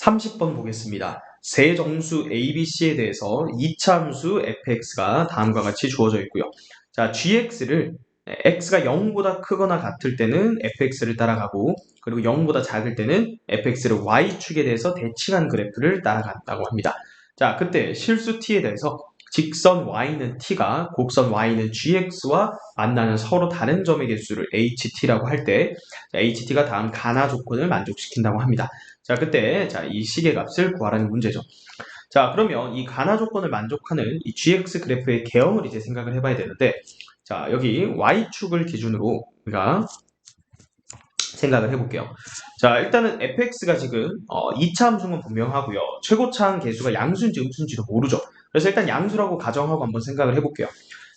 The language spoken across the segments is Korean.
30번 보겠습니다. 세 정수 ABC에 대해서 2차 함수 fx가 다음과 같이 주어져 있고요. 자, gx를 x가 0보다 크거나 같을 때는 fx를 따라가고 그리고 0보다 작을 때는 fx를 y축에 대해서 대칭한 그래프를 따라간다고 합니다. 자, 그때 실수 t에 대해서 직선 y는 t가 곡선 y는 gx와 만나는 서로 다른 점의 개수를 ht라고 할 때 ht가 다음 가나 조건을 만족시킨다고 합니다. 자, 그때 자, 이 식의 값을 구하라는 문제죠. 자, 그러면 이 가나 조건을 만족하는 이 gx 그래프의 개형을 이제 생각을 해봐야 되는데 자, 여기 y축을 기준으로 우리가 생각을 해볼게요. 자, 일단은 fx가 지금 어, 2차 함수는 분명하고요. 최고차항 개수가 양수인지 음수인지도 모르죠. 그래서 일단 양수라고 가정하고 한번 생각을 해볼게요.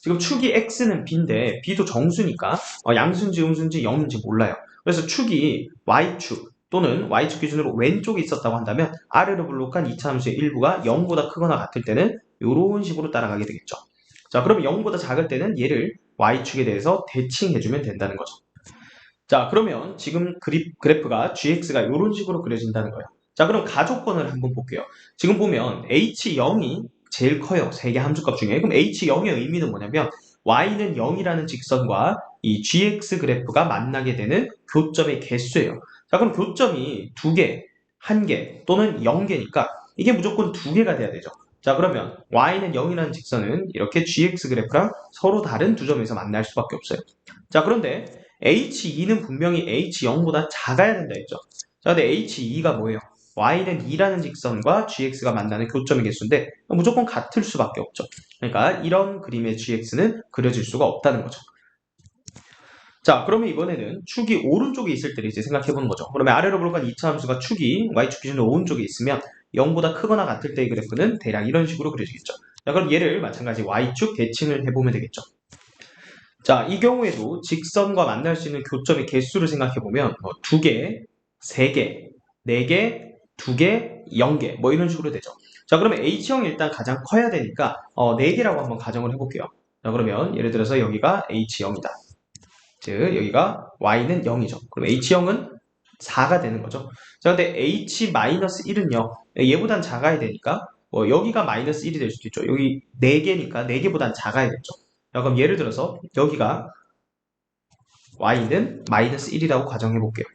지금 축이 x는 b인데 b도 정수니까 어, 양수인지 음수인지 0인지 몰라요. 그래서 축이 y축 또는 y축 기준으로 왼쪽에 있었다고 한다면 아래로 블록한 2차 함수의 일부가 0보다 크거나 같을 때는 이런 식으로 따라가게 되겠죠. 자, 그러면 0보다 작을 때는 얘를 y축에 대해서 대칭해주면 된다는 거죠. 자, 그러면 지금 그립, 그래프가 gx가 이런 식으로 그려진다는 거예요. 자, 그럼 가조건을 한번 볼게요. 지금 보면 h0이 제일 커요. 세 개 함수값 중에. 그럼 h0의 의미는 뭐냐면 y는 0이라는 직선과 이 gx 그래프가 만나게 되는 교점의 개수예요. 자, 그럼 교점이 두 개, 한 개 또는 0개니까 이게 무조건 두 개가 돼야 되죠. 자, 그러면 y는 0이라는 직선은 이렇게 gx 그래프랑 서로 다른 두 점에서 만날 수밖에 없어요. 자, 그런데 h2는 분명히 h0보다 작아야 된다 했죠. 자, 근데 h2가 뭐예요? Y는 2라는 직선과 gx가 만나는 교점의 개수인데 무조건 같을 수밖에 없죠. 그러니까 이런 그림의 gx는 그려질 수가 없다는 거죠. 자, 그러면 이번에는 축이 오른쪽에 있을 때를 이제 생각해 보는 거죠. 그러면 아래로 볼간 2차 함수가 축이 y축 기준으로 오른쪽에 있으면 0보다 크거나 같을 때의 그래프는 대략 이런 식으로 그려지겠죠. 자, 그럼 얘를 마찬가지 y축 대칭을 해보면 되겠죠. 자, 이 경우에도 직선과 만날 수 있는 교점의 개수를 생각해 보면 뭐 2개, 3개, 4개, 2개, 0개 뭐 이런 식으로 되죠. 자, 그러면 H형이 일단 가장 커야 되니까 어, 4개라고 한번 가정을 해볼게요. 자, 그러면 예를 들어서 여기가 H0이다. 즉 여기가 y는 0이죠. 그럼 h0은 4가 되는 거죠. 자, 근데 h-1은요. 얘보단 작아야 되니까 뭐 여기가 마이너스 1이 될 수도 있죠. 여기 4개니까 4개보단 작아야겠죠. 자, 그럼 예를 들어서 여기가 y는 마이너스 1이라고 가정해 볼게요.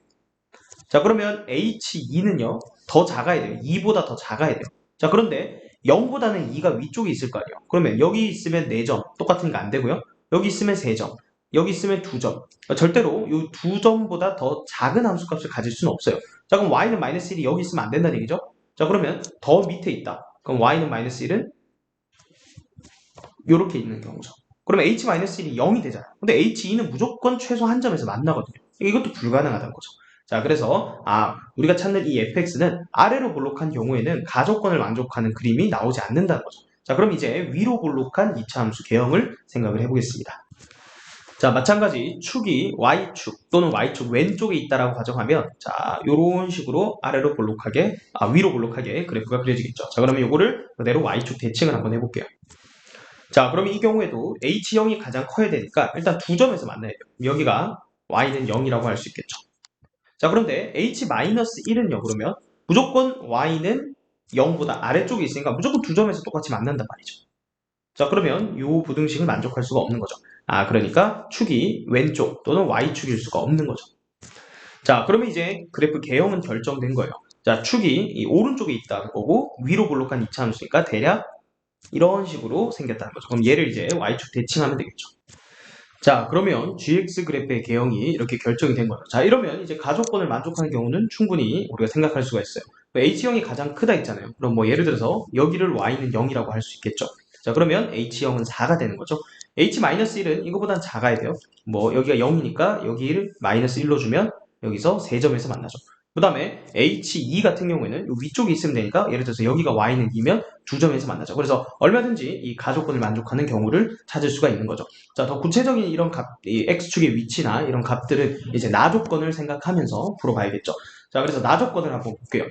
자, 그러면 h2는요. 더 작아야 돼요. 2보다 더 작아야 돼요. 자, 그런데 0보다는 2가 위쪽에 있을 거 아니에요. 그러면 여기 있으면 4점 똑같으니까 안 되고요. 여기 있으면 3점. 여기 있으면 2점. 절대로 이 2점보다 더 작은 함수값을 가질 수는 없어요. 자, 그럼 y는 마이너스 1이 여기 있으면 안 된다는 얘기죠? 자, 그러면 더 밑에 있다. 그럼 y는 마이너스 1은 이렇게 있는 경우죠. 그러면 h-1이 0이 되잖아요. 근데 h2는 무조건 최소 한 점에서 만나거든요. 이것도 불가능하다는 거죠. 자, 그래서 아 우리가 찾는 이 fx는 아래로 볼록한 경우에는 가조건을 만족하는 그림이 나오지 않는다는 거죠. 자, 그럼 이제 위로 볼록한 2차 함수 개형을 생각을 해보겠습니다. 자, 마찬가지 축이 y축 또는 y축 왼쪽에 있다라고 가정하면 자, 요런 식으로 아래로 볼록하게 아, 위로 볼록하게 그래프가 그려지겠죠. 자, 그러면 요거를 그대로 y축 대칭을 한번 해 볼게요. 자, 그럼 이 경우에도 h0이 가장 커야 되니까 일단 두 점에서 만나야 돼요. 여기가 y는 0이라고 할 수 있겠죠. 자, 그런데 h-1은요, 그러면 무조건 y는 0보다 아래쪽에 있으니까 무조건 두 점에서 똑같이 만난단 말이죠. 자, 그러면 이 부등식을 만족할 수가 없는 거죠. 아, 그러니까 축이 왼쪽 또는 y축일 수가 없는 거죠. 자, 그러면 이제 그래프 개형은 결정된 거예요. 자, 축이 오른쪽에 있다는 거고 위로 볼록한 2차 함수니까 대략 이런 식으로 생겼다는 거죠. 그럼 얘를 이제 y축 대칭하면 되겠죠. 자, 그러면 gx 그래프의 개형이 이렇게 결정이 된 거예요. 자, 이러면 이제 가조건을 만족하는 경우는 충분히 우리가 생각할 수가 있어요. h형이 가장 크다 있잖아요. 그럼 뭐 예를 들어서 여기를 y는 0이라고 할 수 있겠죠. 자, 그러면 h형은 4가 되는 거죠. h-1은 이거보단 작아야 돼요. 뭐 여기가 0이니까 여기 를 마이너스 1로 주면 여기서 3점에서 만나죠. 그 다음에 H2 같은 경우에는 위쪽에 있으면 되니까 예를 들어서 여기가 Y는 2면 두 점에서 만나죠. 그래서 얼마든지 이 가조건을 만족하는 경우를 찾을 수가 있는 거죠. 자, 더 구체적인 이런 값, 이 X축의 위치나 이런 값들은 이제 나조건을 생각하면서 풀어봐야겠죠. 자, 그래서 나조건을 한번 볼게요.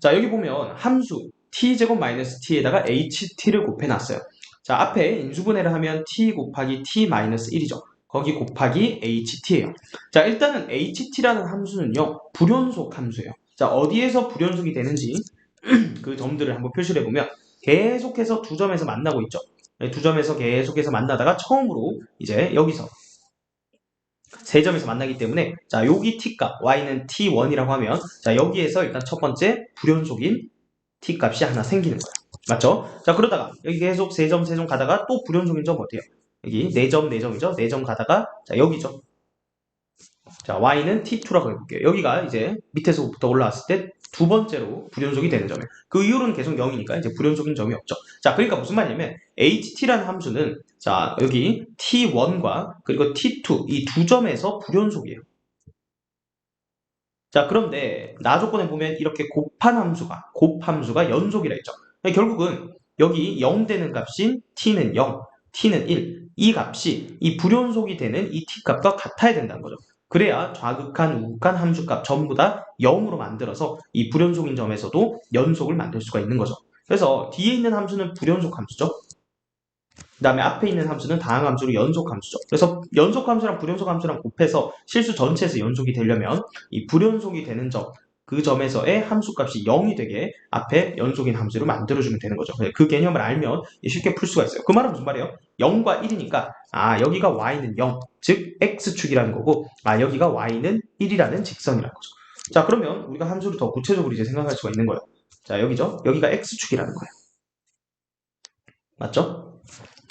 자, 여기 보면 함수 t제곱 마이너스 t에다가 ht를 곱해놨어요. 자, 앞에 인수분해를 하면 t 곱하기 t 마이너스 1이죠. 거기 곱하기 ht예요. 자, 일단은 ht라는 함수는요, 불연속 함수예요. 자, 어디에서 불연속이 되는지 그 점들을 한번 표시를 해보면 계속해서 두 점에서 만나고 있죠. 네, 두 점에서 계속해서 만나다가 처음으로 이제 여기서 세 점에서 만나기 때문에 자 여기 t값 y는 t1이라고 하면 자 여기에서 일단 첫 번째 불연속인 t 값이 하나 생기는 거예요. 맞죠? 자 그러다가 여기 계속 세 점 세 점 가다가 또 불연속인 점 어때요? 여기 네점네 점이죠? 네점 가다가 자 여기죠. 자 y는 t2라고 해볼게요. 여기가 이제 밑에서부터 올라왔을 때 두 번째로 불연속이 되는 점이에요. 그 이후로는 계속 0이니까 이제 불연속인 점이 없죠. 자 그러니까 무슨 말이냐면 ht라는 함수는 자 여기 t1과 그리고 t2 이 두 점에서 불연속이에요. 자 그런데 나 조건에 보면 이렇게 곱한 함수가 곱함수가 연속이라 했죠. 결국은 여기 0 되는 값인 t는 0, t는 1. 이 값이 이 불연속이 되는 이 t 값과 같아야 된다는 거죠. 그래야 좌극한, 우극한 함수값 전부 다 0으로 만들어서 이 불연속인 점에서도 연속을 만들 수가 있는 거죠. 그래서 뒤에 있는 함수는 불연속 함수죠. 그 다음에 앞에 있는 함수는 다항 함수로 연속 함수죠. 그래서 연속 함수랑 불연속 함수랑 곱해서 실수 전체에서 연속이 되려면 이 불연속이 되는 점, 그 점에서의 함수값이 0이 되게 앞에 연속인 함수를 만들어주면 되는 거죠. 그 개념을 알면 쉽게 풀 수가 있어요. 그 말은 무슨 말이에요? 0과 1이니까 아 여기가 y는 0, 즉 x축이라는 거고 아 여기가 y는 1이라는 직선이라는 거죠. 자 그러면 우리가 함수를 더 구체적으로 이제 생각할 수가 있는 거예요. 자 여기죠. 여기가 x축이라는 거예요. 맞죠?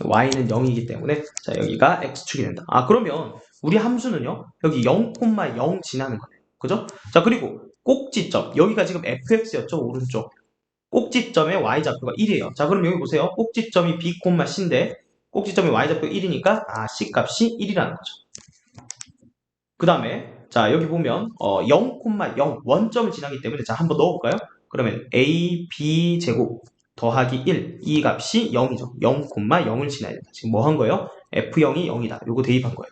y는 0이기 때문에 자 여기가 x축이 된다. 아 그러면 우리 함수는요. 여기 0,0 지나는 거예요. 그죠? 자 그리고 꼭지점. 여기가 지금 fx였죠 오른쪽. 꼭지점의 y좌표가 1이에요. 자 그럼 여기 보세요. 꼭지점이 b, c인데 꼭지점의 y좌표 1이니까 아 c값이 1이라는 거죠. 그 다음에 자 여기 보면 어, 0,0 원점을 지나기 때문에 자 한번 넣어볼까요? 그러면 a, b 제곱 더하기 1 이 값이 0이죠. 0,0을 지나야 된다. 지금 뭐 한 거예요? F0이 0이다. 요거 대입한 거예요.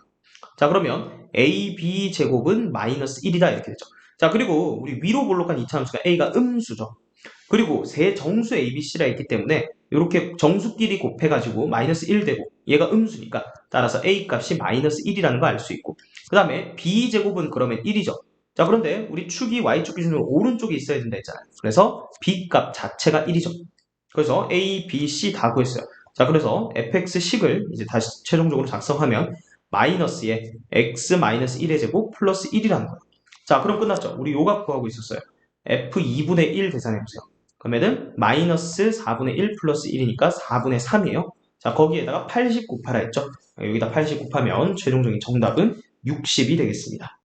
자 그러면 a, b 제곱은 마이너스 1이다. 이렇게 되죠 자 그리고 우리 위로 볼록한 이차 함수가 a가 음수죠. 그리고 세 정수 abc라 있기 때문에 이렇게 정수끼리 곱해가지고 마이너스 1 되고 얘가 음수니까 따라서 a 값이 마이너스 1이라는 거 알 수 있고 그 다음에 b제곱은 그러면 1이죠. 자 그런데 우리 축이 y축 기준으로 오른쪽에 있어야 된다 했잖아요. 그래서 b 값 자체가 1이죠. 그래서 a, b, c 다 구했어요. 자 그래서 fx식을 이제 다시 최종적으로 작성하면 마이너스에 x 마이너스 1의 제곱 플러스 1이라는 거예요. 자, 그럼 끝났죠? 우리 요각 구하고 있었어요. f2분의 1 계산해보세요. 그러면은 마이너스 4분의 1 플러스 1이니까 4분의 3이에요. 자, 거기에다가 80 곱하라 했죠? 여기다 80 곱하면 최종적인 정답은 60이 되겠습니다.